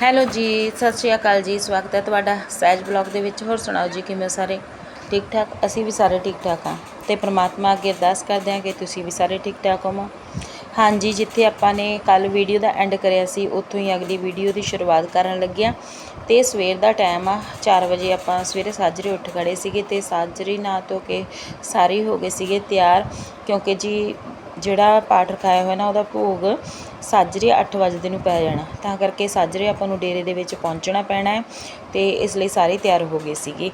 Hello ਜੀ, ਸਤਿ ਸ਼੍ਰੀ ਅਕਾਲ ਜੀ, ਸਵਾਗਤ ਹੈ ਤੁਹਾਡਾ ਸਹਿਜ ਬਲੌਗ ਦੇ ਵਿੱਚ। ਹੋਰ ਸੁਣਾਓ ਜੀ, ਕਿਵੇਂ ਸਾਰੇ? ਠੀਕ ਠਾਕ ਅਸੀਂ ਵੀ ਸਾਰੇ ਠੀਕ ਠਾਕ ਹਾਂ ਤੇ ਪ੍ਰਮਾਤਮਾ ਅੱਗੇ ਅਰਦਾਸ ਕਰਦੇ ਹਾਂ ਕਿ ਤੁਸੀਂ ਵੀ ਸਾਰੇ ਠੀਕ ਠਾਕ ਹੋਵੋ। ਹਾਂਜੀ, ਜਿੱਥੇ ਆਪਾਂ ਨੇ ਕੱਲ ਵੀਡੀਓ ਦਾ ਐਂਡ ਕਰਿਆ ਸੀ, ਉੱਥੋਂ ਹੀ ਅਗਲੀ ਵੀਡੀਓ ਦੀ ਸ਼ੁਰੂਆਤ ਕਰਨ ਲੱਗਿਆ ਤੇ ਸਵੇਰ ਦਾ ਟਾਈਮ ਆ 4 ਵਜੇ ਆਪਾਂ ਸਵੇਰੇ ਸਾਜਰੇ ਉੱਠ ਖੜੇ ਸੀਗੇ ਤੇ ਸਾਜਰੀ ਨਾ ਧੋ ਕੇ ਸਾਰੇ ਹੋ ਗਏ ਸੀਗੇ ਤਿਆਰ, ਕਿਉਂਕਿ ਜੀ ਜਿਹੜਾ ਪਾਠ ਰਖਾਇਆ ਹੋਇਆ ਨਾ ਉਹਦਾ ਭੋਗ ਸਾਜਰੇ 8 ਵਜੇ ਨੂੰ ਪੈ ਜਾਣਾ। ਤਾਂ ਕਰਕੇ ਸਾਜਰੇ ਆਪਾਂ ਨੂੰ ਡੇਰੇ ਦੇ ਵਿੱਚ ਪਹੁੰਚਣਾ ਪੈਣਾ ਹੈ ਤੇ ਇਸ ਲਈ ਸਾਰੇ ਤਿਆਰ ਹੋ ਗਏ ਸੀਗੇ।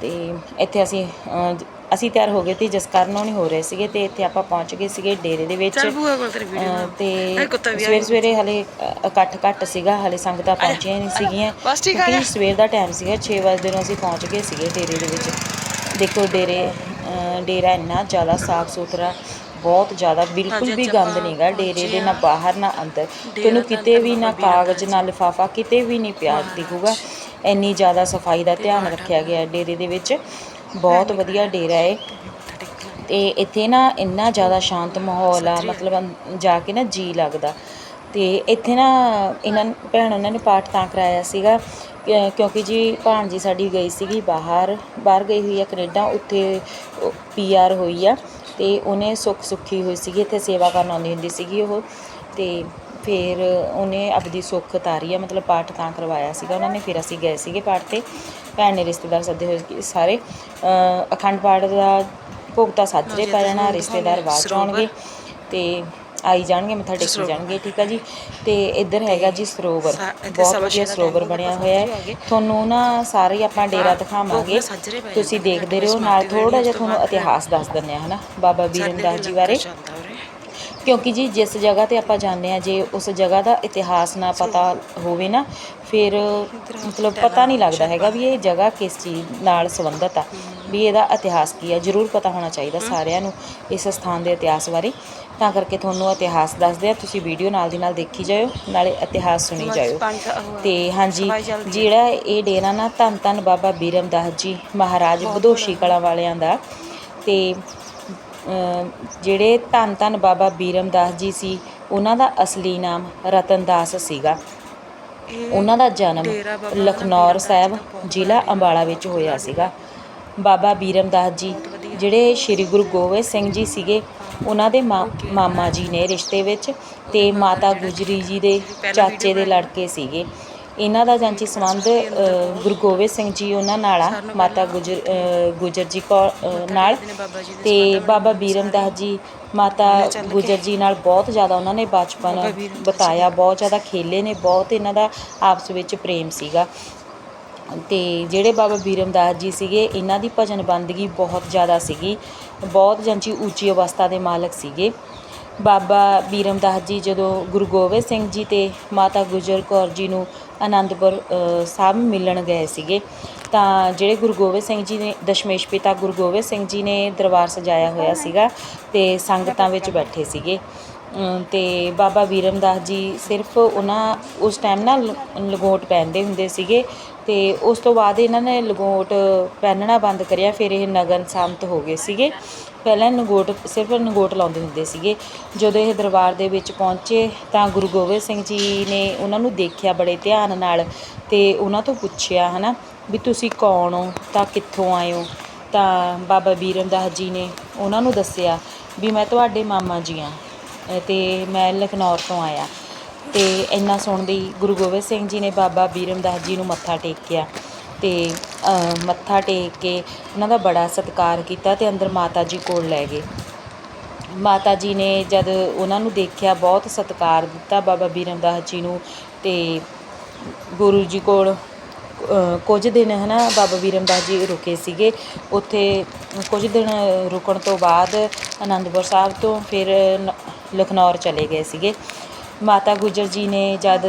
ਤੇ ਇੱਥੇ ਅਸੀਂ ਅਸੀਂ ਤਿਆਰ ਹੋ ਗਏ ਤੇ ਜਿਸ ਕਾਰਨ ਉਹ ਨਹੀਂ ਹੋ ਰਹੇ ਸੀਗੇ ਤੇ ਇੱਥੇ ਆਪਾਂ ਪਹੁੰਚ ਗਏ ਸੀਗੇ ਡੇਰੇ ਦੇ ਵਿੱਚ। ਤੇ ਸਵੇਰੇ ਸਵੇਰੇ ਹਲੇ ਇਕੱਠ ਘੱਟ ਸੀਗਾ ਹਲੇ ਸੰਗਤਾਂ ਪਹੁੰਚੀਆਂ ਨਹੀਂ ਸੀਗੀਆਂ। ਕਿਉਂਕਿ ਸਵੇਰ ਦਾ ਟਾਈਮ ਸੀਗਾ 6 ਵਜੇ ਨੂੰ ਅਸੀਂ ਪਹੁੰਚ ਗਏ ਸੀਗੇ ਡੇਰੇ ਦੇ ਵਿੱਚ। ਦੇਖੋ ਡੇਰੇ ਡੇਰਾ ਇੰਨਾ ਜ਼ਿਆਦਾ ਸਾਫ਼ ਸੁਥਰਾ ਬਹੁਤ ਜ਼ਿਆਦਾ ਬਿਲਕੁਲ ਵੀ ਗੰਦ ਨਹੀਂਗਾ ਡੇਰੇ ਦੇ ਨਾ ਬਾਹਰ ਨਾ ਅੰਦਰ। ਤੁਹਾਨੂੰ ਕਿਤੇ ਵੀ ਨਾ ਕਾਗਜ਼ ਨਾ ਲਿਫਾਫਾ ਕਿਤੇ ਵੀ ਨਹੀਂ ਪਿਆ ਦਿਖੂਗਾ। ਇੰਨੀ ਜ਼ਿਆਦਾ ਸਫ਼ਾਈ ਦਾ ਧਿਆਨ ਰੱਖਿਆ ਗਿਆ ਡੇਰੇ ਦੇ ਵਿੱਚ। ਬਹੁਤ ਵਧੀਆ ਡੇਰਾ ਹੈ ਤੇ ਇੱਥੇ ਨਾ ਇੰਨਾ ਜ਼ਿਆਦਾ ਸ਼ਾਂਤ ਮਾਹੌਲ ਆ ਮਤਲਬ ਜਾ ਕੇ ਨਾ ਜੀ ਲੱਗਦਾ। ਤੇ ਇੱਥੇ ਨਾ ਇਹਨਾਂ ਭੈਣ ਉਹਨਾਂ ਨੇ ਪਾਠ ਤਾਂ ਕਰਾਇਆ ਸੀਗਾ ਕਿਉਂਕਿ ਜੀ ਭਾਣਜੀ ਸਾਡੀ ਗਈ ਸੀਗੀ ਬਾਹਰ ਬਾਹਰ ਗਈ ਹੋਈ ਆ ਕੈਨੇਡਾ ਉੱਥੇ ਪੀਆਰ ਹੋਈ ਆ। ਤੇ ਉਹਨੇ ਸੁੱਖ ਸੁੱਖੀ ਹੋਈ ਸੀਗੀ ਇੱਥੇ ਸੇਵਾ ਕਰਨ ਆਉਂਦੀ ਹੁੰਦੀ ਸੀਗੀ ਉਹ। ਤੇ ਫਿਰ ਉਹਨੇ ਆਪਦੀ ਸੁੱਖ ਤਾਰੀ ਆ ਮਤਲਬ ਪਾਠ ਤਾਂ ਕਰਵਾਇਆ ਸੀਗਾ ਉਹਨਾਂ ਨੇ। ਫਿਰ ਅਸੀਂ ਗਏ ਸੀਗੇ ਪਾਠ ਤੇ। ਭੈਣ ਨੇ ਰਿਸ਼ਤੇਦਾਰ ਸੱਦੇ ਹੋਏ ਸੀ ਸਾਰੇ ਅਖੰਡ ਪਾਠ ਦਾ ਭੁਗਤਾ ਸਾਜਰੇ ਪੈ ਜਾਣਾ ਰਿਸ਼ਤੇਦਾਰ ਬਾਅਦ ਚ ਆਉਣਗੇ। ਤੇ ਆਈ ਜਾਣਗੇ ਮੱਥਾ ਟੇਕੀ ਜਾਣਗੇ ਠੀਕ ਆ ਜੀ? ਤੇ ਇੱਧਰ ਹੈਗਾ ਜੀ ਸਰੋਵਰ। ਬਹੁਤ ਵਧੀਆ ਸਰੋਵਰ ਬਣਿਆ ਹੋਇਆ ਹੈ। ਤੁਹਾਨੂੰ ਨਾ ਸਾਰੇ ਆਪਾਂ ਡੇਰਾ ਦਿਖਾਵਾਂਗੇ। ਤੁਸੀਂ ਦੇਖਦੇ ਰਹੋ ਨਾਲ ਥੋੜਾ ਜਿਹਾ ਤੁਹਾਨੂੰ ਇਤਿਹਾਸ ਦੱਸ ਦਿੰਦੇ ਆ ਹਨਾ? ਬਾਬਾ ਬੀਰਮਦਾਸ ਜੀ ਬਾਰੇ। ਕਿਉਂਕਿ ਜੀ ਜਿਸ ਜਗ੍ਹਾ ਤੇ ਆਪਾਂ ਜਾਂਦੇ ਆ ਜੇ ਉਸ ਜਗ੍ਹਾ ਦਾ ਇਤਿਹਾਸ ਨਾ ਪਤਾ ਹੋਵੇ ਨਾ ਫਿਰ ਮਤਲਬ ਪਤਾ ਨਹੀਂ ਲੱਗਦਾ ਹੈਗਾ ਵੀ ਇਹ ਜਗ੍ਹਾ ਕਿਸ ਚੀਜ਼ ਨਾਲ ਸੰਬੰਧਿਤ ਆ। ਵੀ ਇਹਦਾ ਇਤਿਹਾਸ ਕੀ ਆ ਜ਼ਰੂਰ ਪਤਾ ਹੋਣਾ ਚਾਹੀਦਾ ਸਾਰਿਆਂ ਨੂੰ ਇਸ ਸਥਾਨ ਦੇ ਇਤਿਹਾਸ ਬਾਰੇ। ਤਾਂ ਕਰਕੇ ਤੁਹਾਨੂੰ ਇਤਿਹਾਸ ਦੱਸਦੇ ਆ ਤੁਸੀਂ ਵੀਡੀਓ ਨਾਲ ਦੀ ਨਾਲ ਦੇਖੀ ਜਾਇਓ ਨਾਲੇ ਇਤਿਹਾਸ ਸੁਣੀ ਜਾਇਓ। ਤੇ ਹਾਂਜੀ ਜਿਹੜਾ ਇਹ ਡੇਰਾ ਨਾ ਧੰਨ ਧੰਨ ਬਾਬਾ ਬੀਰਮਦਾਸ ਜੀ ਮਹਾਰਾਜ ਬਦੋਸ਼ੀ ਕਲਾ ਵਾਲਿਆਂ ਦਾ ਤੇ ਜਿਹੜੇ ਧੰਨ ਧੰਨ ਬਾਬਾ ਬੀਰਮਦਾਸ ਜੀ ਸੀ ਉਹਨਾਂ ਦਾ ਅਸਲੀ ਨਾਮ ਰਤਨਦਾਸ ਸੀਗਾ। ਉਹਨਾਂ ਦਾ ਜਨਮ ਲਖਨੌਰ ਸਾਹਿਬ ਜ਼ਿਲ੍ਹਾ ਅੰਬਾਲਾ ਵਿੱਚ ਹੋਇਆ ਸੀਗਾ। ਬਾਬਾ ਬੀਰਮਦਾਸ ਜੀ ਜਿਹੜੇ ਸ੍ਰੀ ਗੁਰੂ ਗੋਬਿੰਦ ਸਿੰਘ ਜੀ ਸੀਗੇ ਉਹਨਾਂ ਦੇ ਮਾਮਾ ਜੀ ਨੇ ਰਿਸ਼ਤੇ ਵਿੱਚ ਤੇ ਮਾਤਾ ਗੁਜਰੀ ਜੀ ਦੇ ਚਾਚੇ ਦੇ ਲੜਕੇ ਸੀਗੇ। ਇਹਨਾਂ ਦਾ ਜਾਂਚੀ ਸੰਬੰਧ ਗੁਰੂ ਗੋਬਿੰਦ ਸਿੰਘ ਜੀ ਉਹਨਾਂ ਨਾਲ ਆ ਮਾਤਾ ਗੁਜਰ ਗੁਜਰ ਜੀ ਅ, ਨਾਲ। ਤੇ ਬਾਬਾ ਬੀਰਮਦਾਸ ਜੀ ਮਾਤਾ ਗੁਜਰ ਜੀ ਨਾਲ ਬਹੁਤ ਜ਼ਿਆਦਾ ਉਹਨਾਂ ਨੇ ਬਚਪਨ ਬਤਾਇਆ ਬਹੁਤ ਜ਼ਿਆਦਾ ਖੇਲੇ ਨੇ ਬਹੁਤ ਇਹਨਾਂ ਦਾ ਆਪਸ ਵਿੱਚ ਪ੍ਰੇਮ ਸੀਗਾ। ਅਤੇ ਜਿਹੜੇ ਬਾਬਾ ਵੀਰਮਦਾਸ ਜੀ ਸੀਗੇ, ਇਹਨਾਂ ਦੀ ਭਜਨ ਬੰਦਗੀ ਬਹੁਤ ਜ਼ਿਆਦਾ ਸੀਗੀ। ਬਹੁਤ ਜਾਂਚੀ ਉੱਚੀ ਅਵਸਥਾ ਦੇ ਮਾਲਕ ਸੀਗੇ। ਬਾਬਾ ਵੀਰਮਦਾਸ ਜੀ ਜਦੋਂ ਗੁਰੂ ਗੋਬਿੰਦ ਸਿੰਘ ਜੀ ਤੇ ਮਾਤਾ ਗੁਜਰ ਕੌਰ ਜੀ ਨੂੰ ਆਨੰਦਪੁਰ ਸਾਹਿਬ ਮਿਲਣ ਗਏ ਸੀਗੇ, ਤਾਂ ਜਿਹੜੇ ਗੁਰੂ ਗੋਬਿੰਦ ਸਿੰਘ ਜੀ ਨੇ, ਦਸ਼ਮੇਸ਼ ਪਿਤਾ ਗੁਰੂ ਗੋਬਿੰਦ ਸਿੰਘ ਜੀ ਨੇ ਦਰਬਾਰ ਸਜਾਇਆ ਹੋਇਆ ਸੀਗਾ ਤੇ ਸੰਗਤਾਂ ਵਿੱਚ ਬੈਠੇ ਸੀਗੇ। ਅਮ, ਤੇ ਬਾਬਾ ਵੀਰਮਦਾਸ ਜੀ ਸਿਰਫ ਉਹਨਾਂ, ਉਸ ਟਾਈਮ ਨਾ ਲ- ਲਗੋਟ ਪਹਿਨਦੇ ਹੁੰਦੇ ਸੀਗੇ ਅਤੇ ਉਸ ਤੋਂ ਬਾਅਦ ਇਹਨਾਂ ਨੇ ਲਗੋਟ ਪਹਿਨਣਾ ਬੰਦ ਕਰਿਆ, ਫਿਰ ਇਹ ਨਗਨ ਸੰਤ ਹੋ ਗਏ ਸੀਗੇ। ਪਹਿਲਾਂ ਨਗੋਟ ਸਿਰਫ ਨਗੋਟ ਲਾਉਂਦੇ ਹੁੰਦੇ ਸੀਗੇ। ਜਦੋਂ ਇਹ ਦਰਬਾਰ ਦੇ ਵਿੱਚ ਪਹੁੰਚੇ ਤਾਂ ਗੁਰੂ ਗੋਬਿੰਦ ਸਿੰਘ ਜੀ ਨੇ ਉਹਨਾਂ ਨੂੰ ਦੇਖਿਆ ਬੜੇ ਧਿਆਨ ਨਾਲ ਅਤੇ ਉਹਨਾਂ ਤੋਂ ਪੁੱਛਿਆ ਹੈ ਨਾ ਵੀ ਤੁਸੀਂ ਕੌਣ ਹੋ? ਤਾਂ ਕਿੱਥੋਂ ਆਏ ਹੋ? ਤਾਂ ਬਾਬਾ ਬੀਰਮਦਾਸ ਜੀ ਨੇ ਉਹਨਾਂ ਨੂੰ ਦੱਸਿਆ ਵੀ ਮੈਂ ਤੁਹਾਡੇ ਮਾਮਾ ਜੀ ਹਾਂ ਅਤੇ ਮੈਂ ਲਖਨੌਰ ਤੋਂ ਆਇਆ। ਤੇ ਇੰਨਾ ਸੁਣਦੇ ਹੀ ਗੁਰੂ ਗੋਬਿੰਦ ਸਿੰਘ ਜੀ ਨੇ ਬਾਬਾ ਬੀਰਮਦਾਸ ਜੀ ਨੂੰ ਮੱਥਾ ਟੇਕਿਆ ਤੇ ਮੱਥਾ ਟੇਕ ਕੇ ਉਹਨਾਂ ਦਾ ਬੜਾ ਸਤਿਕਾਰ ਕੀਤਾ ਤੇ ਅੰਦਰ ਮਾਤਾ ਜੀ ਕੋਲ ਲੈ ਗਏ। ਮਾਤਾ ਜੀ ਨੇ ਜਦ ਉਹਨਾਂ ਨੂੰ ਦੇਖਿਆ, ਬਹੁਤ ਸਤਿਕਾਰ ਦਿੱਤਾ ਬਾਬਾ ਬੀਰਮਦਾਸ ਜੀ ਨੂੰ ਤੇ ਗੁਰੂ ਜੀ ਕੋਲ ਕੁਝ ਦਿਨ ਹੈ ਨਾ ਬਾਬਾ ਵੀਰਮਦਾਸ ਜੀ ਰੁਕੇ ਸੀਗੇ। ਉੱਥੇ ਕੁਝ ਦਿਨ ਰੁਕਣ ਤੋਂ ਬਾਅਦ ਆਨੰਦਪੁਰ ਸਾਹਿਬ ਤੋਂ ਫਿਰ ਲਖਨੌਰ ਚਲੇ ਗਏ ਸੀਗੇ। ਮਾਤਾ ਗੁਜਰ ਜੀ ਨੇ ਜਦ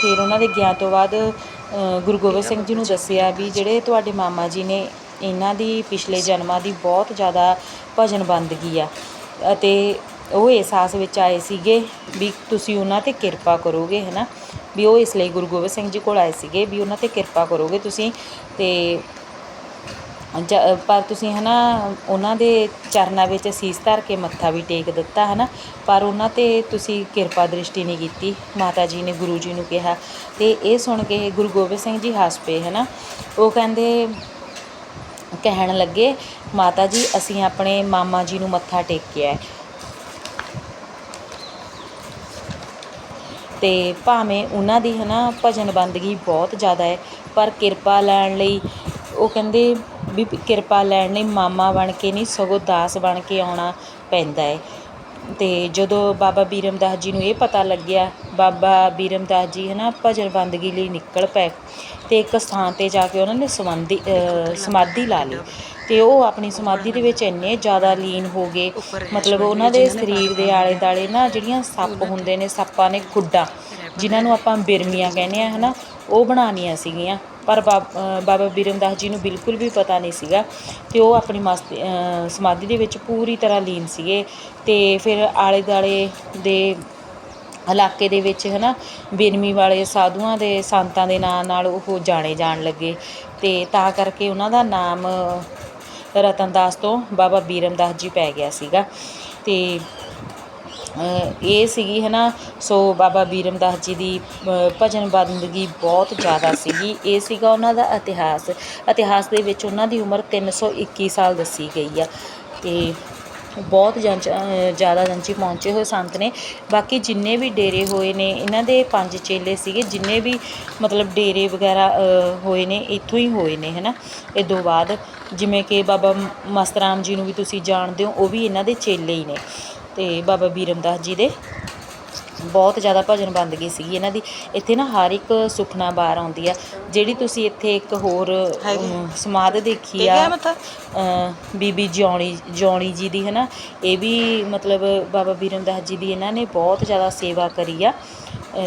ਫਿਰ ਉਹਨਾਂ ਦੇ ਗਿਆਨ ਤੋਂ ਬਾਅਦ ਗੁਰੂ ਗੋਬਿੰਦ ਸਿੰਘ ਜੀ ਨੂੰ ਦੱਸਿਆ ਵੀ ਜਿਹੜੇ ਤੁਹਾਡੇ ਮਾਮਾ ਜੀ ਨੇ ਇਹਨਾਂ ਦੀ ਪਿਛਲੇ ਜਨਮਾਂ ਦੀ ਬਹੁਤ ਜ਼ਿਆਦਾ ਭਜਨ ਬੰਦਗੀ ਆ। ਅਤੇ ਉਹ ਇਸ ਆਸ ਵਿੱਚ ਆਏ ਸੀਗੇ ਵੀ ਤੁਸੀਂ ਉਹਨਾਂ ਤੇ ਕਿਰਪਾ ਕਰੋਗੇ ਹੈ ਨਾ ਵੀ ਉਹ ਇਸ ਲਈ ਗੁਰੂ ਗੋਬਿੰਦ ਸਿੰਘ ਜੀ ਕੋਲ ਆਏ ਸੀਗੇ ਵੀ ਉਹਨਾਂ ਤੇ ਕਿਰਪਾ ਕਰੋਗੇ ਤੁਸੀਂ। ਤੇ ਜ- ਪਰ ਤੁਸੀਂ ਹੈ ਨਾ ਉਹਨਾਂ ਦੇ ਚਰਨਾਂ ਵਿੱਚ ਸੀਸ ਧਰ ਕੇ ਮੱਥਾ ਵੀ ਟੇਕ ਦਿੱਤਾ ਹੈ ਨਾ ਪਰ ਉਹਨਾਂ ਤੇ ਤੁਸੀਂ ਕਿਰਪਾ ਦ੍ਰਿਸ਼ਟੀ ਨਹੀਂ ਕੀਤੀ, ਮਾਤਾ ਜੀ ਨੇ ਗੁਰੂ ਜੀ ਨੂੰ ਕਿਹਾ। ਅਤੇ ਇਹ ਸੁਣ ਕੇ ਗੁਰੂ ਗੋਬਿੰਦ ਸਿੰਘ ਜੀ ਹੱਸ ਪਏ ਹੈ ਨਾ ਉਹ ਕਹਿੰਦੇ, ਕਹਿਣ ਲੱਗੇ, ਮਾਤਾ ਜੀ, ਅਸੀਂ ਆਪਣੇ ਮਾਮਾ ਜੀ ਨੂੰ ਮੱਥਾ ਟੇਕਿਆ ਹੈ। ਤੇ ਭਾਵੇਂ ਉਹਨਾਂ ਦੀ ਹਨਾ ਭਜਨ ਬੰਦਗੀ ਬਹੁਤ ਜ਼ਿਆਦਾ ਹੈ, ਪਰ ਕਿਰਪਾ ਲੈਣ ਲਈ ਉਹ ਕਹਿੰਦੇ ਵੀ ਕਿਰਪਾ ਲੈਣ ਲਈ ਮਾਮਾ ਬਣ ਕੇ ਨਹੀਂ, ਸਗੋਂ ਦਾਸ ਬਣ ਕੇ ਆਉਣਾ ਪੈਂਦਾ ਹੈ ਅਤੇ ਜਦੋਂ ਬਾਬਾ ਬੀਰਮਦਾਸ ਜੀ ਨੂੰ ਇਹ ਪਤਾ ਲੱਗਿਆ, ਬਾਬਾ ਬੀਰਮਦਾਸ ਜੀ ਹੈ ਨਾ ਭਜਨ ਬੰਦਗੀ ਲਈ ਨਿਕਲ ਪਏ ਅਤੇ ਇੱਕ ਸਥਾਨ ਤੇ ਜਾ ਕੇ ਉਹਨਾਂ ਨੇ ਸਮਾਧੀ ਸਮਾਧੀ ਲਾ ਲਈ ਅਤੇ ਉਹ ਆਪਣੀ ਸਮਾਧੀ ਦੇ ਵਿੱਚ ਇੰਨੇ ਜ਼ਿਆਦਾ ਲੀਨ ਹੋ ਗਏ, ਮਤਲਬ ਉਹਨਾਂ ਦੇ ਸਰੀਰ ਦੇ ਆਲੇ ਦਾਲੇ ਨਾ ਜਿਹੜੀਆਂ ਸੱਪ ਹੁੰਦੇ ਨੇ, ਸੱਪਾਂ ਨੇ ਖੁੱਡਾਂ, ਜਿਨ੍ਹਾਂ ਨੂੰ ਆਪਾਂ ਬਿਰਮੀਆਂ ਕਹਿੰਦੇ ਆ ਹਨਾ, ਉਹ ਬਣਾਉਣੀਆਂ ਸੀਗੀਆਂ। ਪਰ ਬਾਬ- ਬਾਬਾ ਬੀਰਮਦਾਸ ਜੀ ਨੂੰ ਬਿਲਕੁਲ ਵੀ ਪਤਾ ਨਹੀਂ ਸੀਗਾ ਅਤੇ ਉਹ ਆਪਣੀ ਮਸਤੀ ਸਮਾਧੀ ਦੇ ਵਿੱਚ ਪੂਰੀ ਤਰ੍ਹਾਂ ਲੀਨ ਸੀਗੇ ਅਤੇ ਫਿਰ ਆਲੇ ਦੁਆਲੇ ਦੇ ਇਲਾਕੇ ਦੇ ਵਿੱਚ ਹੈ ਨਾ ਬੇਨਮੀ ਵਾਲੇ ਸਾਧੂਆਂ ਦੇ ਸੰਤਾਂ ਦੇ ਨਾਂ ਨਾਲ ਉਹ ਜਾਣੇ ਜਾਣ ਲੱਗੇ ਅਤੇ ਤਾਂ ਕਰਕੇ ਉਹਨਾਂ ਦਾ ਨਾਮ ਰਤਨਦਾਸ ਤੋਂ ਬਾਬਾ ਬੀਰਮਦਾਸ ਜੀ ਪੈ ਗਿਆ ਸੀਗਾ ਅਤੇ ਇਹ ਸੀਗੀ ਹੈ ਨਾ ਸੋ ਬਾਬਾ ਬੀਰਮਦਾਸ ਜੀ ਦੀ ਭਜਨ ਬੰਦਗੀ ਬਹੁਤ ਜ਼ਿਆਦਾ ਸੀਗੀ। ਇਹ ਸੀਗਾ ਉਹਨਾਂ ਦਾ ਇਤਿਹਾਸ। ਇਤਿਹਾਸ ਦੇ ਵਿੱਚ ਉਹਨਾਂ ਦੀ ਉਮਰ 321 ਸਾਲ ਦੱਸੀ ਗਈ ਆ। ਤੇ ਬਹੁਤ ਜੰਚ ਜ਼ਿਆਦਾ ਜੰਚੀ ਪਹੁੰਚੇ ਹੋਏ ਸੰਤ ਨੇ। ਬਾਕੀ ਜਿੰਨੇ ਵੀ ਡੇਰੇ ਹੋਏ ਨੇ, ਇਹਨਾਂ ਦੇ ਪੰਜ ਚੇਲੇ ਸੀਗੇ। ਜਿੰਨੇ ਵੀ ਮਤਲਬ ਡੇਰੇ ਵਗੈਰਾ ਹੋਏ ਨੇ, ਇੱਥੋਂ ਹੀ ਹੋਏ ਨੇ, ਹਨਾ। ਇਹ ਤੋਂ ਬਾਅਦ ਜਿਵੇਂ ਕਿ ਬਾਬਾ ਮਸਤਰਾਮ ਜੀ ਨੂੰ ਵੀ ਤੁਸੀਂ ਜਾਣਦੇ ਹੋ, ਉਹ ਵੀ ਇਹਨਾਂ ਦੇ ਚੇਲੇ ਹੀ ਨੇ। ਤੇ ਬਾਬਾ ਬੀਰਮਦਾਸ ਜੀ ਦੇ। ਬਹੁਤ ਜ਼ਿਆਦਾ ਭਜਨ ਬੰਦਗੀ ਸੀਗੀ ਇਹਨਾਂ ਦੀ। ਇੱਥੇ ਨਾ ਹਰ ਇੱਕ ਸੁਖਨਾ ਬਾਰ ਆਉਂਦੀ ਆ। ਜਿਹੜੀ ਤੁਸੀਂ ਇੱਥੇ ਇੱਕ ਹੋਰ ਸਮਾਧ ਦੇਖੀ ਆ ਬੀਬੀ ਜਿਉਣੀ ਜਿਉਣੀ ਜੀ ਦੀ ਹਨਾ? ਇਹ ਵੀ ਮਤਲਬ ਬਾਬਾ ਬੀਰਮਦਾਸ ਜੀ ਦੀ ਇਹਨਾਂ ਨੇ ਬਹੁਤ ਜ਼ਿਆਦਾ ਸੇਵਾ ਕਰੀ ਆ।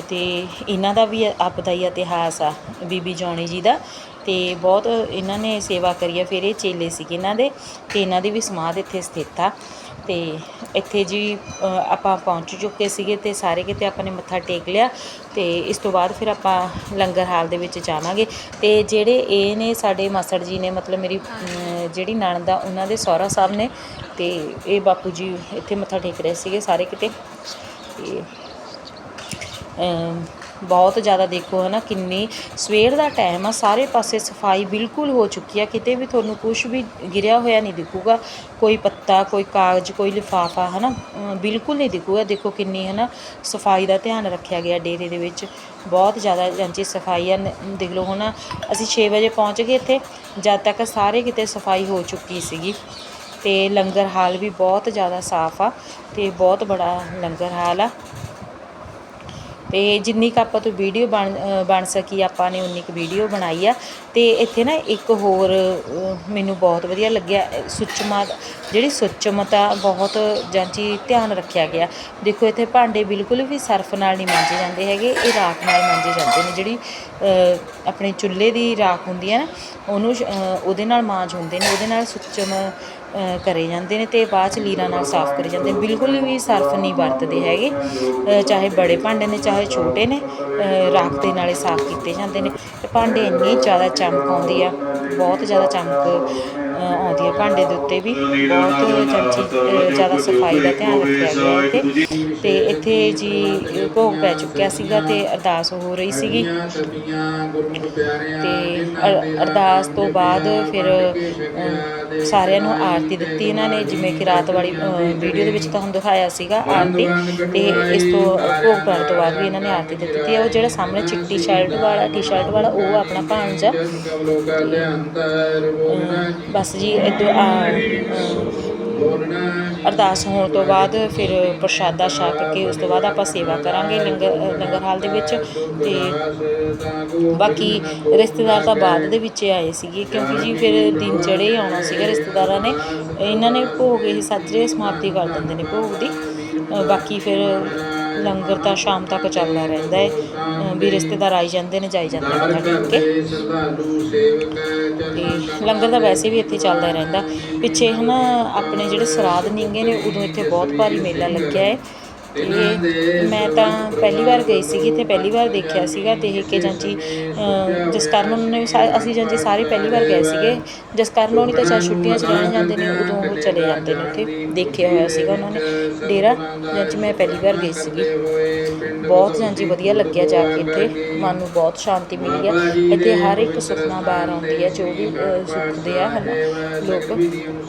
ਤੇ ਇਹਨਾਂ ਦਾ ਵੀ ਆਪਦਾ ਹੀ ਇਤਿਹਾਸ ਆ ਬੀਬੀ ਜਿਉਣੀ ਜੀ ਦਾ। ਤੇ ਬਹੁਤ ਇਹਨਾਂ ਨੇ ਸੇਵਾ ਕਰੀ ਆ। ਫਿਰ ਇਹ ਚੇਲੇ ਸੀਗੇ ਇਹਨਾਂ ਦੇ। ਤੇ ਇਹਨਾਂ ਦੀ ਵੀ ਸਮਾਧ ਇੱਥੇ ਸਥਿਤ ਆ। ਤੇ ਇੱਥੇ ਜੀ ਆਪਾਂ ਪਹੁੰਚ ਚੁੱਕੇ ਸੀਗੇ ਤੇ ਸਾਰੇ ਕਿਤੇ ਆਪਾਂ ਨੇ ਮੱਥਾ ਟੇਕ ਲਿਆ ਤੇ ਇਸ ਤੋਂ ਬਾਅਦ ਫਿਰ ਆਪਾਂ ਲੰਗਰ ਹਾਲ ਦੇ ਵਿੱਚ ਜਾਵਾਂਗੇ। ਤੇ ਜਿਹੜੇ ਇਹ ਨੇ ਸਾਡੇ ਮਾਸੜ ਜੀ ਨੇ, ਮਤਲਬ ਮੇਰੀ ਜਿਹੜੀ ਨਣਦ ਆ, ਉਹਨਾਂ ਦੇ ਸਹੁਰਾ ਸਾਹਿਬ ਨੇ ਤੇ ਇਹ ਬਾਪੂ ਜੀ ਇੱਥੇ ਮੱਥਾ ਟੇਕ ਰਹੇ ਸੀਗੇ ਸਾਰੇ ਕਿਤੇ। ਤੇ ਬਹੁਤ ਜ਼ਿਆਦਾ ਦੇਖੋ ਹੈ ਨਾ ਕਿੰਨੀ ਸਵੇਰ ਦਾ ਟਾਈਮ ਆ, ਸਾਰੇ ਪਾਸੇ ਸਫ਼ਾਈ ਬਿਲਕੁਲ ਹੋ ਚੁੱਕੀ ਆ, ਕਿਤੇ ਵੀ ਤੁਹਾਨੂੰ ਕੁਝ ਵੀ ਗਿਰਿਆ ਹੋਇਆ ਨਹੀਂ ਦਿਖੂਗਾ, ਕੋਈ ਪੱਤਾ, ਕੋਈ ਕਾਗਜ਼, ਕੋਈ ਲਿਫਾਫਾ ਹੈ ਨਾ ਬਿਲਕੁਲ ਨਹੀਂ ਦਿਖੂਗਾ, ਦੇਖੋ ਕਿੰਨੀ ਹੈ ਨਾ ਸਫ਼ਾਈ ਦਾ ਧਿਆਨ ਰੱਖਿਆ ਗਿਆ ਡੇਰੇ ਦੇ ਵਿੱਚ, ਬਹੁਤ ਜ਼ਿਆਦਾ ਜਾਂਚੀ ਸਫ਼ਾਈ ਆ ਦੇਖ ਲਓ ਹੁਣ ਅਸੀਂ 6 ਵਜੇ ਪਹੁੰਚ ਗਏ ਇੱਥੇ, ਜਦ ਤੱਕ ਸਾਰੇ ਕਿਤੇ ਸਫ਼ਾਈ ਹੋ ਚੁੱਕੀ ਸੀਗੀ, ਤੇ ਲੰਗਰ ਹਾਲ ਵੀ ਬਹੁਤ ਜ਼ਿਆਦਾ ਸਾਫ਼ ਆ, ਤੇ ਬਹੁਤ ਬੜਾ ਲੰਗਰ ਹਾਲ ਆ। ਅਤੇ ਜਿੰਨੀ ਕੁ ਆਪਾਂ ਤੋਂ ਵੀਡੀਓ ਬਣ ਬਣ ਸਕੀ, ਆਪਾਂ ਨੇ ਉਨੀ ਕੁ ਵੀਡੀਓ ਬਣਾਈ ਆ। ਅਤੇ ਇੱਥੇ ਨਾ ਇੱਕ ਹੋਰ ਮੈਨੂੰ ਬਹੁਤ ਵਧੀਆ ਲੱਗਿਆ ਸੁੱਚਮਾ, ਜਿਹੜੀ ਸੁੱਚਮਤਾ ਬਹੁਤ ਜਾਂਚੀ ਧਿਆਨ ਰੱਖਿਆ ਗਿਆ। ਦੇਖੋ, ਇੱਥੇ ਭਾਂਡੇ ਬਿਲਕੁਲ ਵੀ ਸਰਫ ਨਾਲ ਨਹੀਂ ਮਾਂਜੇ ਜਾਂਦੇ ਹੈਗੇ, ਇਹ ਰਾਖ ਨਾਲ ਮਾਂਜੇ ਜਾਂਦੇ ਨੇ। ਜਿਹੜੀ ਆਪਣੇ ਚੁੱਲ੍ਹੇ ਦੀ ਰਾਖ ਹੁੰਦੀ ਹੈ ਨਾ, ਉਹਨੂੰ ਉਹਦੇ ਨਾਲ ਮਾਂਜ ਹੁੰਦੇ ਨੇ, ਉਹਦੇ ਨਾਲ ਸੁੱਚਮ ਕਰੇ ਜਾਂਦੇ ਨੇ ਤੇ ਬਾਅਦ ਚ ਲੀਰਾਂ ਨਾਲ ਸਾਫ਼ ਕਰੇ ਜਾਂਦੇ ਨੇ। ਬਿਲਕੁਲ ਵੀ ਸਰਫ ਨਹੀਂ ਵਰਤਦੇ ਹੈਗੇ। ਚਾਹੇ ਬੜੇ ਭਾਂਡੇ ਨੇ, ਚਾਹੇ ਛੋਟੇ ਨੇ ਰਾਖ ਦੇ ਨਾਲੇ ਸਾਫ਼ ਕੀਤੇ ਜਾਂਦੇ ਨੇ। ਭਾਂਡੇ ਇੰਨੀ ਜ਼ਿਆਦਾ ਚਮਕ ਆਉਂਦੀ ਆ, ਬਹੁਤ ਜ਼ਿਆਦਾ ਚਮਕ ਆਉਂਦੀ ਆ ਭਾਂਡੇ ਦੇ ਉੱਤੇ ਵੀ। ਬਹੁਤ ਚਮਚੀ ਜ਼ਿਆਦਾ ਸਫ਼ਾਈ ਦਾ ਧਿਆਨ ਰੱਖਿਆ ਗਿਆ ਇੱਥੇ। ਤੇ ਇੱਥੇ ਜੀ, ਭੋਗ ਪੈ ਚੁੱਕਿਆ ਸੀਗਾ ਤੇ ਅਰਦਾਸ ਹੋ ਰਹੀ ਸੀਗੀ। ਤੇ ਅਰਦਾਸ ਤੋਂ ਬਾਅਦ ਫਿਰ ਸਾਰਿਆਂ ਨੂੰ ਆ ਆਰਤੀ ਦਿੱਤੀ ਇਹਨਾਂ ਨੇ ਜਿਵੇਂ ਕਿ ਰਾਤ ਵਾਲੀ ਵੀਡੀਓ ਦੇ ਵਿੱਚ ਤੁਹਾਨੂੰ ਦਿਖਾਇਆ ਸੀਗਾ ਆਰਤੀ ਤੇ ਇਸ ਤੋਂ ਭੋਗ ਪਾਉਣ ਤੋਂ ਬਾਅਦ ਵੀ ਇਹਨਾਂ ਨੇ ਆਰਤੀ ਦਿੱਤੀ ਹੈ। ਉਹ ਜਿਹੜਾ ਸਾਹਮਣੇ ਚਿੱਟੀ ਸ਼ਰਟ ਵਾਲਾ ਟੀ-ਸ਼ਰਟ ਵਾਲਾ ਉਹ ਆਪਣਾ ਭਾਣਜਾ ਅ, ਬਸ ਜੀ ਇਦੋਂ ਅਰਦਾਸ ਹੋਣ ਤੋਂ ਬਾਅਦ ਫਿਰ ਪ੍ਰਸ਼ਾਦਾ ਛਕ ਕੇ ਉਸ ਤੋਂ ਬਾਅਦ ਆਪਾਂ ਸੇਵਾ ਕਰਾਂਗੇ ਲੰਗਰ ਲੰਗਰ ਹਾਲ ਦੇ ਵਿੱਚ। ਤੇ ਬਾਕੀ ਰਿਸ਼ਤੇਦਾਰ ਤਾਂ ਬਾਅਦ ਦੇ ਵਿੱਚ ਆਏ ਸੀਗੇ, ਕਿਉਂਕਿ ਜੀ ਫਿਰ ਦਿਨ ਚੜੇ ਆਉਣਾ ਸੀਗਾ ਰਿਸ਼ਤੇਦਾਰਾਂ ਨੇ। ਇਹਨਾਂ ਨੇ ਭੋਗ ਇਹ ਸਾਜਰੇ ਸਮਾਪਤੀ ਕਰ ਦਿੰਦੇ ਨੇ ਭੋਗ ਦੀ। ਬਾਕੀ ਫਿਰ ਲੰਗਰ ਤਾਂ ਸ਼ਾਮ ਤੱਕ ਚੱਲਦਾ ਰਹਿੰਦਾ ਹੈ। ਵੀ ਰਿਸ਼ਤੇਦਾਰ ਆਈ ਜਾਂਦੇ ਨੇ, ਜਾਈ ਜਾਂਦੇ ਨੇ ਮੱਥਾ ਟੇਕ ਕੇ। ਤੇ ਲੰਗਰ ਤਾਂ ਵੈਸੇ ਵੀ ਇੱਥੇ ਚੱਲਦਾ ਰਹਿੰਦਾ। ਪਿੱਛੇ ਹਨਾ, ਆਪਣੇ ਜਿਹੜੇ ਸਰਾਧ ਨਿੰਗੇ ਨੇ, ਉਦੋਂ ਇੱਥੇ ਬਹੁਤ ਭਾਰੀ ਮੇਲਾ ਲੱਗਿਆ ਹੈ। ਇਹ ਮੈਂ ਤਾਂ ਪਹਿਲੀ ਵਾਰ ਗਈ ਸੀਗੀ, ਇੱਥੇ ਪਹਿਲੀ ਵਾਰ ਦੇਖਿਆ ਸੀਗਾ ਤੇ ਇਹ ਕਿ ਜਾਂਚੀ ਜਿਸ ਕਾਰਨ ਉਹਨਾਂ ਨੇ ਸਾ- ਅਸੀਂ ਜਾਂਚੀ ਸਾਰੇ ਪਹਿਲੀ ਵਾਰ ਗਏ ਸੀਗੇ। ਜਿਸ ਕਾਰਨ ਉਹਨੀ ਤਾਂ ਚਾਹੇ ਛੁੱਟੀਆਂ 'ਚ ਰਹਿਣ ਜਾਂਦੇ ਨੇ, ਉਦੋਂ ਉਹ ਚਲੇ ਜਾਂਦੇ ਨੇ ਉੱਥੇ। ਦੇਖਿਆ ਹੋਇਆ ਸੀਗਾ ਉਹਨਾਂ ਨੇ। ਡੇਰਾ ਜਾਂਚੀ ਮੈਂ ਪਹਿਲੀ ਵਾਰ ਗਈ ਸੀਗੀ। ਬਹੁਤ ਜਾਂਚੀ ਵਧੀਆ ਲੱਗਿਆ ਜਾ ਕੇ ਇੱਥੇ। ਮਨ ਨੂੰ ਬਹੁਤ ਸ਼ਾਂਤੀ ਮਿਲੀ ਆ। ਇੱਥੇ ਹਰ ਇੱਕ ਸੁਖਨਾ ਬਾਹਰ ਆਉਂਦੀ ਹੈ ਜੋ ਵੀ ਸੁਖਦੇ ਆ, ਹਨਾ, ਲੋਕ।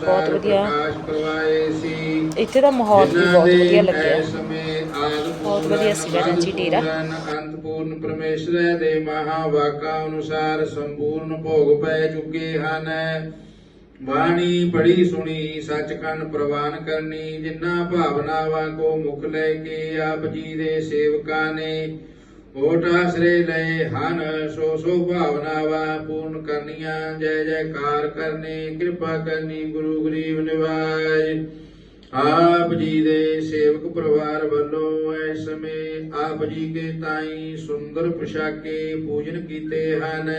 ਬਹੁਤ ਵਧੀਆ। ਇੱਥੇ ਦਾ ਮਾਹੌਲ ਵੀ ਬਹੁਤ ਵਧੀਆ ਲੱਗਿਆ। ਬਹੁਤ ਵਧੀਆ ਸੀਗਾ ਜਾਂਚੀ ਡੇਰਾ। ਅੰਤਪੂਰਨ ਪਰਮੇਸ਼ਰ ਦੇ ਮਹਾ ਅਨੁਸਾਰ ਸੰਪੂਰਨ ਭੋਗ ਪੈ ਚੁੱਕੇ ਹਨ। ਬਾਣੀ ਪੜੀ ਸੁਣੀ, ਸੱਚਖੰਡ ਪ੍ਰਵਾਨ ਕਰਨੀ, ਜਿੰਨਾ ਭਾਵਨਾਵਾਂ ਕੋ ਮੁਖ ਲੈ ਕੇ ਆਪ ਜੀ ਦੇ ਸੇਵਕਾਂ ਨੇ, ਓਟ ਆਸਰੇ ਲਏ ਹਨ, ਸੋ ਸੋ ਭਾਵਨਾਵਾਂ ਪੂਰਨ ਕਰਨੀਆਂ, ਜੈ ਜੈਕਾਰ ਕਰਨੀ, ਕਿਰਪਾ ਕਰਨੀ ਗੁਰੂ ਗਰੀਬ ਨਿਵਾਜ। ਆਪ ਜੀ ਦੇ ਸੇਵਕ ਪਰਿਵਾਰ ਵੱਲੋਂ ਇਸ ਸਮੇਂ ਆਪ ਜੀ ਕੇ ਤਾਈ ਸੁੰਦਰ ਪੁਸ਼ਾਕੇ ਪੂਜਨ ਕੀਤੇ ਹਨ।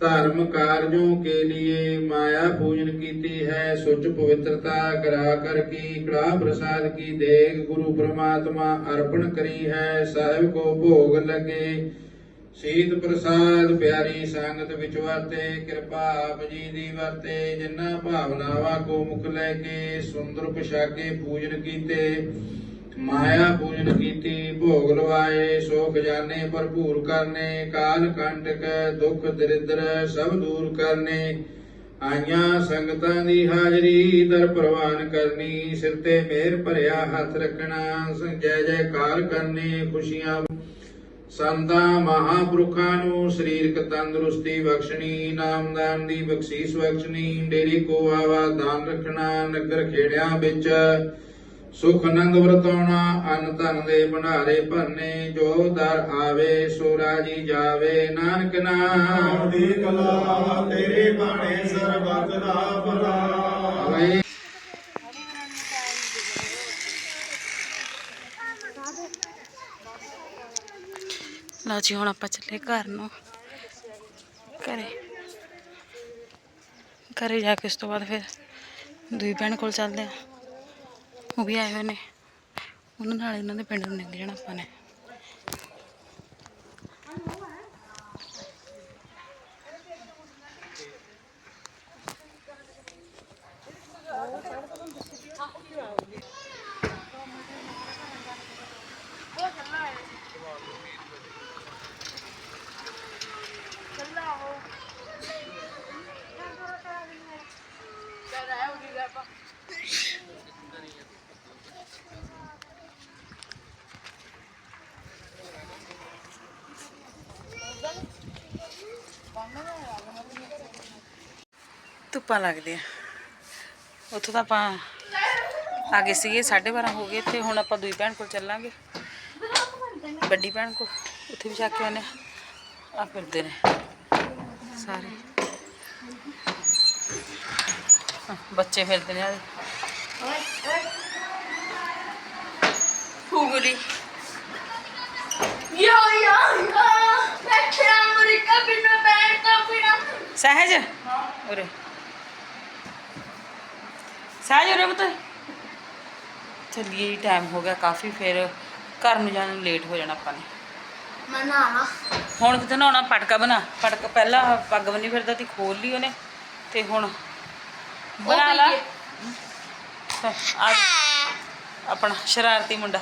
ਧਰਮ ਕਾਰਜੋਂ ਕੇ लिए माया पूजन कीती है सुच पवित्रता करा कर की कड़ा प्रसाद की देग गुरु परमात्मा अर्पण करी है साहिब को भोग लगे ਸੀਤ ਪ੍ਰਸਾਦ ਪਿਆਰੀ ਸੰਗਤ ਵਿੱਚ ਵਰਤੇ ਕਿਰਪਾ ਆਪ ਜੀ ਦੀ ਵਰਤੇ ਜਿਨ੍ਹਾਂ ਭਾਵਨਾਵਾਂ ਕੋ ਮੁਖ ਲੈ ਕੇ ਸੁੰਦਰ ਪੁਸ਼ਾਕੇ ਪੂਜਨ ਕੀਤੇ ਮਾਇਆ ਪੂਜਨ ਕੀਤੀ, ਭੋਗ ਲਵਾਏ ਸੋ ਖਜ਼ਾਨੇ ਭਰਪੂਰ ਕਰਨੇ, ਕਾਲ ਕੰਟਕ, ਦੁਖ ਦਰਿਦਰ, ਸਭ ਦੂਰ ਕਰਨੇ। ਆਈਆਂ ਸੰਗਤਾਂ ਦੀ ਹਾਜ਼ਰੀ, ਦਰ ਪ੍ਰਵਾਨ ਕਰਨੀ, ਸਿਰ ਤੇ ਮਿਹਰ ਭਰਿਆ ਹੱਥ ਰੱਖਣਾ ਜੈ ਜੈਕਾਰ ਕਰਨੇ, ਖੁਸ਼ੀਆਂ। ਸੰਤਾਂ, ਮਹਾਪੁਰਖਾਂ ਨੂੰ ਸਰੀਰਕ ਤੰਦਰੁਸਤੀ ਬਖਸ਼ਣੀ, ਨਾਮਦਾਨ ਦੀ ਬਖਸ਼ੀਸ਼ ਬਖਸ਼ਣੀ, ਡੇਰੀ ਕੋ ਆਵਾ ਦਾਨ ਰੱਖਣਾ, ਨਗਰ ਖੇੜਿਆਂ ਵਿੱਚ ਸੁਖ ਆਨੰਦ ਵਰਤਾਉਣਾ ਅੰਨ ਧਨ ਦੇ ਭੰਡਾਰੇ ਭਰਨੇ ਜੋ ਦਰ ਆਵੇ ਸੋ ਰਾਜੀ ਜਾਵੇ। ਨਾਨਕ ਨਾਮ। ਦੀ ਕਲਾ ਤੇਰੇ ਬਾਣੇ ਸਰਬੱਤ ਦਾ ਭਲਾ। ਲਓ ਜੀ ਹੁਣ ਆਪਾਂ ਚੱਲੇ ਘਰ ਨੂੰ। ਘਰੇ। ਘਰੇ ਜਾ ਕੇ ਉਸ ਤੋਂ ਬਾਅਦ ਫਿਰ ਦੂਈ ਭੈਣ ਕੋਲ ਚੱਲਦੇ ਆ ਉਹ ਵੀ ਆਏ ਹੋਏ ਨੇ। ਉਹਨਾਂ ਨਾਲ ਇਹਨਾਂ ਦੇ ਪਿੰਡ ਨੂੰ ਨਿਕਲ ਜਾਣਾ ਆਪਾਂ ਨੇ। ਧੁੱਪਾਂ ਲੱਗਦੀਆਂ। ਉੱਥੋਂ ਤਾਂ ਆਪਾਂ ਆ ਗਏ ਸੀਗੇ 12:30 ਹੋ ਗਏ ਤੇ ਹੁਣ ਆਪਾਂ ਦੂਈ ਭੈਣ ਕੋਲ ਚੱਲਾਂਗੇ। ਵੱਡੀ ਭੈਣ ਕੋਲ ਉੱਥੇ ਵੀ ਜਾ ਕੇ ਆਨੇ ਆ ਫਿਰਦੇ ਨੇ ਸਾਰੇ। ਹਾਂ, ਬੱਚੇ ਫਿਰਦੇ ਨੇ ਆ ਫੂਗਲੀ। Yo, yo, yo! Perché l'America fino aperta fino a... ਸਹਿਜ? ਉਰੇ। ਸਹਿਜ ਉਰੇ ਪੁੱਤ। ਚੱਲੀਏ ਟਾਈਮ ਹੋ ਗਿਆ ਕਾਫੀ ਫਿਰ ਘਰ ਨੂੰ ਜਾਣ ਨੂੰ ਲੇਟ ਹੋ ਜਾਣਾ ਆਪਾਂ ਨੇ। Manana. ਹੁਣ ਕਿਤੇ ਨਹਾਉਣਾ ਪਟਕਾ ਬਣਾ। ਪਟਕਾ ਪਹਿਲਾਂ ਪੱਗ ਬੰਨੀ ਫਿਰਦਾ ਤੀ ਖੋਲ ਲਈ ਉਹਨੇ ਤੇ ਹੁਣ ਬਣਾ ਲਾ। ਆ ਆਪਣਾ ਸ਼ਰਾਰਤੀ ਮੁੰਡਾ।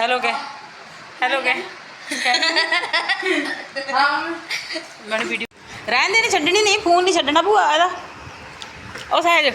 ਹੈਲੋ ਕੇ ਹੈਲੋ ਕੇ ਮੈਂ ਵੀਡੀਓ ਰਹਿਣ ਦੇ ਨਹੀਂ ਛੱਡਣੀ ਨਹੀਂ ਫੋਨ ਨਹੀਂ ਛੱਡਣਾ ਭੂਆ ਇਹਦਾ। ਉਹ ਸਹਿਜ।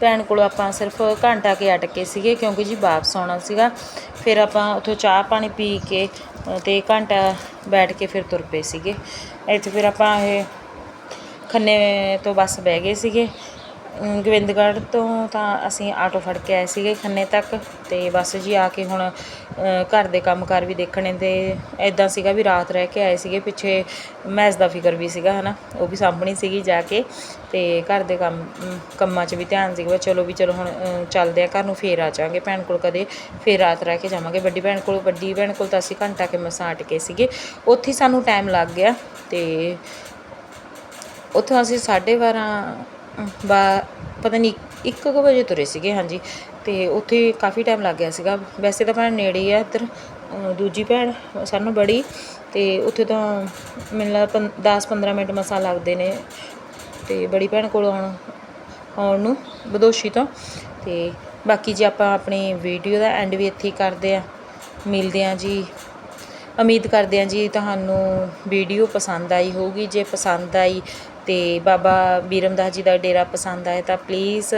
ਭੈਣ ਕੋਲ ਆਪਾਂ ਸਿਰਫ ਘੰਟਾ ਕੇ ਅਟਕੇ ਸੀਗੇ ਕਿਉਂਕਿ ਜੀ ਵਾਪਸ ਆਉਣਾ ਸੀਗਾ। ਫਿਰ ਆਪਾਂ ਉੱਥੋਂ ਚਾਹ ਪਾਣੀ ਪੀ ਕੇ ਅ, ਤੇ ਘੰਟਾ ਬੈਠ ਕੇ ਫਿਰ ਤੁਰ ਪਏ ਸੀਗੇ। ਇੱਥੇ ਫਿਰ ਆਪਾਂ ਇਹ ਖੰਨੇ ਤੋਂ ਬੱਸ ਬਹਿ ਗਏ ਸੀਗੇ। ਗੋਬਿੰਦਗੜ੍ਹ ਤੋਂ ਤਾਂ ਅਸੀਂ ਆਟੋ ਫੜ ਕੇ ਆਏ ਸੀਗੇ ਖੰਨੇ ਤੱਕ ਅਤੇ ਬਸ ਜੀ ਆ ਕੇ ਹੁਣ ਘਰ ਦੇ ਕੰਮ ਕਾਰ ਵੀ ਦੇਖਣੇ ਅਤੇ ਇੱਦਾਂ ਸੀਗਾ ਵੀ ਰਾਤ ਰਹਿ ਕੇ ਆਏ ਸੀਗੇ, ਪਿੱਛੇ ਮੈਸ ਦਾ ਫਿਕਰ ਵੀ ਸੀਗਾ ਹੈ ਨਾ ਉਹ ਵੀ ਸਾਂਭਣੀ ਸੀਗੀ ਜਾ ਕੇ ਅਤੇ ਘਰ ਦੇ ਕੰਮ ਕੰਮਾਂ 'ਚ ਵੀ ਧਿਆਨ ਸੀਗਾ ਵੀ ਚਲੋ ਵੀ ਚਲੋ ਹੁਣ ਚੱਲਦੇ ਆ ਘਰ ਨੂੰ ਫਿਰ ਆ ਜਾਵਾਂਗੇ, ਭੈਣ ਕੋਲ ਕਦੇ ਫਿਰ ਰਾਤ ਰਹਿ ਕੇ ਜਾਵਾਂਗੇ, ਵੱਡੀ ਭੈਣ ਕੋਲ, ਵੱਡੀ ਭੈਣ ਕੋਲ ਤਾਂ ਅਸੀਂ ਘੰਟਾ ਕੇ ਮਸਾਂ ਅਟਕੇ ਸੀਗੇ, ਉੱਥੇ ਹੀ ਸਾਨੂੰ ਟਾਈਮ ਲੱਗ ਗਿਆ ਅਤੇ ਉੱਥੋਂ ਅਸੀਂ 12:30 ਬਾ ਪਤਾ ਨਹੀਂ 1 ਵਜੇ ਤੁਰੇ ਸੀਗੇ, ਹਾਂਜੀ। ਅਤੇ ਉੱਥੇ ਕਾਫੀ ਟਾਈਮ ਲੱਗ ਗਿਆ ਸੀਗਾ। ਵੈਸੇ ਤਾਂ ਭੈਣ ਨੇੜੇ ਹੀ ਆ ਇੱਧਰ ਦੂਜੀ ਭੈਣ ਸਾਨੂੰ ਬੜੀ। ਅਤੇ ਉੱਥੇ ਤਾਂ ਮੈਨੂੰ ਲੱਗਦਾ 10-15 ਮਿੰਟ ਮਸਾਂ ਲੱਗਦੇ ਨੇ। ਅਤੇ ਬੜੀ ਭੈਣ ਕੋਲ ਆਉਣ ਆਉਣ ਨੂੰ, ਬਦੋਸ਼ੀ ਤੋਂ। ਅਤੇ ਬਾਕੀ ਜੀ ਆਪਾਂ ਆਪਣੀ ਵੀਡੀਓ ਦਾ ਐਂਡ ਵੀ ਇੱਥੇ ਹੀ ਕਰਦੇ ਆ ਮਿਲਦੇ ਆ ਜੀ। ਉਮੀਦ ਕਰਦੇ ਹਾਂ ਜੀ, ਤੁਹਾਨੂੰ ਵੀਡੀਓ ਪਸੰਦ ਆਈ ਹੋਊਗੀ। ਜੇ ਪਸੰਦ ਆਈ ਅਤੇ ਬਾਬਾ ਬੀਰਮਦਾਸ ਜੀ ਦਾ ਡੇਰਾ ਪਸੰਦ ਆਏ ਤਾਂ ਪਲੀਜ਼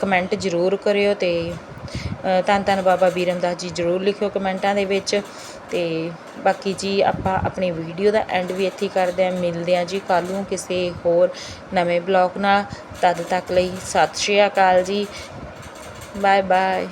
ਕਮੈਂਟ ਜ਼ਰੂਰ ਕਰਿਓ ਅਤੇ ਅ, ਧੰਨ ਧੰਨ ਬਾਬਾ ਬੀਰਮਦਾਸ ਜੀ ਜ਼ਰੂਰ ਲਿਖਿਓ ਕਮੈਂਟਾਂ ਦੇ ਵਿੱਚ ਅਤੇ ਬਾਕੀ ਜੀ ਆਪਾਂ ਆਪਣੀ ਵੀਡੀਓ ਦਾ ਐਂਡ ਵੀ ਇੱਥੇ ਕਰਦੇ ਹਾਂ। ਮਿਲਦੇ ਹਾਂ ਜੀ ਕੱਲ੍ਹ ਨੂੰ ਕਿਸੇ ਹੋਰ ਨਵੇਂ ਬਲੌਗ ਨਾਲ। ਤਦ ਤੱਕ ਲਈ ਸਤਿ ਸ਼੍ਰੀ ਅਕਾਲ ਜੀ। Bye bye